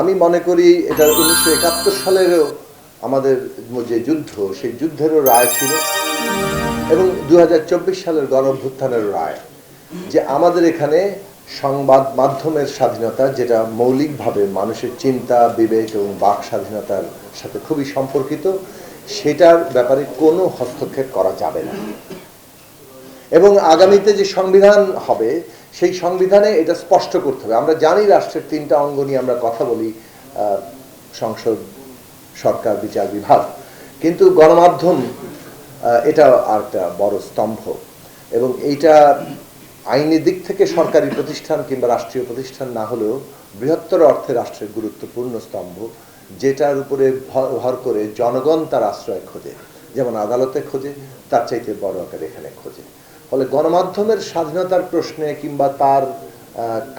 আমি মনে করি এটা উনিশশো একাত্তর সালেরও আমাদের যে যুদ্ধ, সেই যুদ্ধেরও রায় ছিল এবং দু হাজার চব্বিশ সালের গণ অভ্যুত্থানেরও রায় যে আমাদের এখানে সংবাদ মাধ্যমের স্বাধীনতা, যেটা মৌলিকভাবে মানুষের চিন্তা, বিবেক এবং বাক স্বাধীনতার সাথে খুবই সম্পর্কিত, সেটার ব্যাপারে কোনো হস্তক্ষেপ করা যাবে না। এবং আগামীতে যে সংবিধান হবে সেই সংবিধানে এটা স্পষ্ট করতে হবে। আমরা জানি রাষ্ট্রের তিনটা অঙ্গ নিয়ে আমরা কথা বলি সংসদ, সরকার, বিচার বিভাগ। কিন্তু গণমাধ্যম এটা আর একটা বড় স্তম্ভ। এবং এইটা আইনি দিক থেকে সরকারি প্রতিষ্ঠান কিংবা রাষ্ট্রীয় প্রতিষ্ঠান না হলেও বৃহত্তর অর্থে রাষ্ট্রের গুরুত্বপূর্ণ স্তম্ভ, যেটার উপরে ভর করে জনগণ তার আশ্রয় খোঁজে। যেমন আদালতে খোঁজে, তার চাইতে বড় আকারে এখানে খোঁজে। ফলে গণমাধ্যমের স্বাধীনতার প্রশ্নে কিংবা তার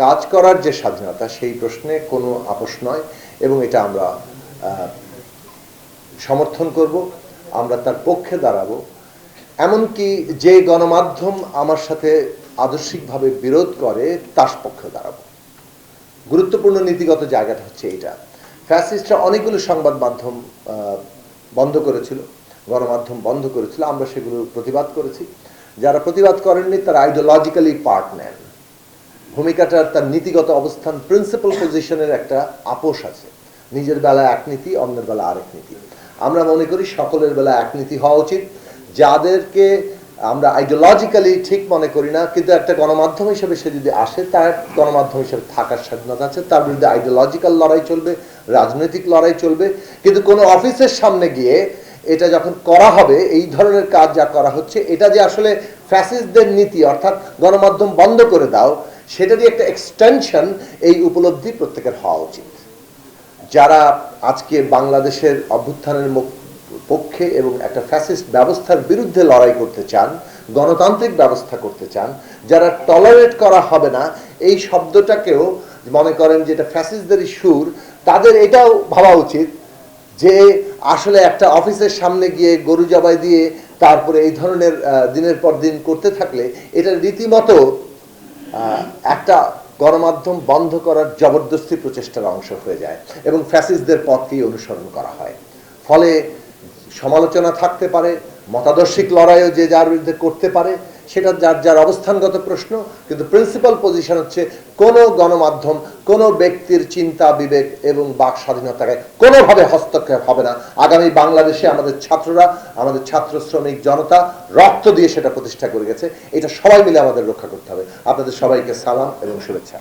কাজ করার যে স্বাধীনতা, সেই প্রশ্নে কোনো আপোষ নয় এবং এটা আমরা সমর্থন করব, আমরা তার পক্ষে দাঁড়াবো। এমনকি যে গণমাধ্যম আমার সাথে আদর্শিকভাবে বিরোধ করে, তার পক্ষে দাঁড়াবো। গুরুত্বপূর্ণ নীতিগত জায়গাটা হচ্ছে এটা ফ্যাসিস্টরা অনেকগুলো সংবাদ মাধ্যম বন্ধ করেছিল, গণমাধ্যম বন্ধ করেছিল, আমরা সেগুলো প্রতিবাদ করেছি। যারা প্রতিবাদ করেননি, তারা আইডিওলজিক্যালি পার্ট নেন ভূমিকাটার তার নীতিগত অবস্থান প্রিন্সিপাল পজিশনের একটা আপোষ আছে। নিজের বেলা এক নীতি, অন্যের বেলা আরেক নীতি। আমরা মনে করি সকলের বেলা এক নীতি হওয়া উচিত। যাদেরকে আমরা আইডিওলজিক্যালি ঠিক মনে করি না, কিন্তু একটা গণমাধ্যম হিসেবে সে যদি আসে, তার গণমাধ্যম হিসেবে থাকার স্বাধীনতা আছে, তার বিরুদ্ধে আইডিওলজিক্যাল লড়াই চলবে, রাজনৈতিক লড়াই চলবে। কিন্তু কোনো অফিসের সামনে গিয়ে এটা যখন করা হবে, এই ধরনের কাজ যা করা হচ্ছে, এটা যে আসলে ফ্যাসিস্টদের নীতি, অর্থাৎ গণমাধ্যম বন্ধ করে দাও সেটারই একটা এক্সটেনশন এই উপলব্ধি প্রত্যেকের হওয়া উচিত। যারা আজকে বাংলাদেশের অভ্যুত্থানের পক্ষে এবং একটা ফ্যাসিস্ট ব্যবস্থার বিরুদ্ধে লড়াই করতে চান, গণতান্ত্রিক ব্যবস্থা করতে চান, যারা টলারেট করা হবে না, এই শব্দটাকেও মনে করেন যে এটা ফ্যাসিস্টদেরই সুর, তাদের এটাও ভাবা উচিত যে আসলে একটা অফিসের সামনে গিয়ে গরু জবাই দিয়ে তারপরে এই ধরনের দিনের পর দিন করতে থাকলে এটা রীতিমতো একটা গণমাধ্যম বন্ধ করার জবরদস্তি প্রচেষ্টার অংশ হয়ে যায় এবং ফ্যাসিসদের পথকেই অনুসরণ করা হয়। ফলে সমালোচনা থাকতে পারে মতাদর্শিক লড়াইও যে যার বিরুদ্ধে করতে পারে, সেটা যার যার অবস্থানগত প্রশ্ন, কিন্তু প্রিন্সিপাল পজিশন হচ্ছে কোনো গণমাধ্যম, কোনো ব্যক্তির চিন্তা, বিবেক এবং বাক স্বাধীনতাকে কোনোভাবে হস্তক্ষেপ হবে না। আগামী বাংলাদেশে আমাদের ছাত্ররা, আমাদের ছাত্র শ্রমিক জনতা রক্ত দিয়ে সেটা প্রতিষ্ঠা করে গেছে। এটা সবাই মিলে আমাদের রক্ষা করতে হবে। আপনাদের সবাইকে সালাম এবং শুভেচ্ছা।